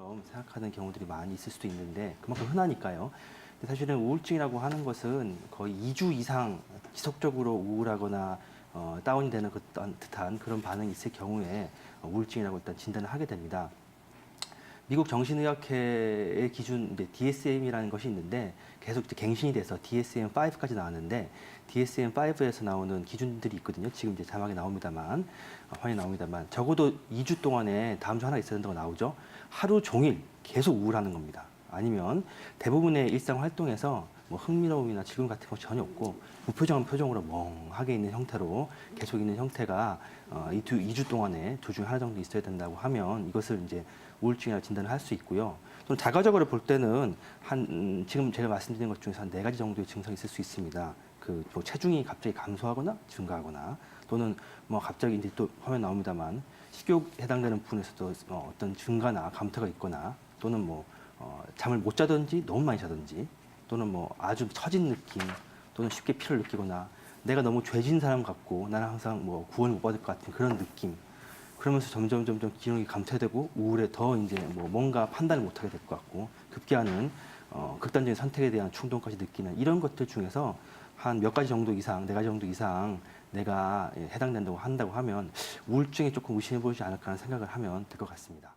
것처럼 생각하는 경우들이 많이 있을 수도 있는데 그만큼 흔하니까요. 근데 사실은 우울증이라고 하는 것은 거의 2주 이상 지속적으로 우울하거나 어, 다운이 되는 그 듯한 그런 반응이 있을 경우에 어, 우울증이라고 일단 진단을 하게 됩니다. 미국 정신의학회의 기준 이제 DSM이라는 것이 있는데 계속 이제 갱신이 돼서 DSM-5까지 나왔는데 DSM-5에서 나오는 기준들이 있거든요. 지금 이제 자막에 나옵니다만 어, 화면에 나옵니다만 적어도 2주 동안에 다음 주 하나 있어야 된다고 나오죠. 하루 종일 계속 우울하는 겁니다. 아니면 대부분의 일상 활동에서 뭐 흥미로움이나 즐거움 같은 거 전혀 없고 무표정한 표정으로 멍하게 있는 형태로 계속 있는 형태가 어, 이 두, 2주 동안에 두 중에 하나 정도 있어야 된다고 하면 이것을 이제 우울증이라 진단을 할 수 있고요. 또는 자가적으로 볼 때는 한 음, 지금 제가 말씀드린 것 중에서 한 네 가지 정도의 증상이 있을 수 있습니다. 그 뭐 체중이 갑자기 감소하거나 증가하거나 또는 뭐 갑자기 이제 또 화면 나옵니다만 식욕 해당되는 부분에서도 어, 어떤 증가나 감퇴가 있거나 또는 뭐 어, 잠을 못 자든지 너무 많이 자든지 또는 뭐 아주 처진 느낌 또는 쉽게 피를 느끼거나 내가 너무 죄진 사람 같고 나는 항상 뭐 구원을 못 받을 것 같은 그런 느낌 그러면서 점점 점점 기능이 감퇴되고 우울에 더 이제 뭐 뭔가 판단을 못하게 될 것 같고 급기야는 어, 극단적인 선택에 대한 충동까지 느끼는 이런 것들 중에서 한 몇 가지 정도 이상 네 가지 정도 이상 내가 예, 해당된다고 한다고 하면 우울증에 조금 의심해 보지 않을까 하는 생각을 하면 될 것 같습니다.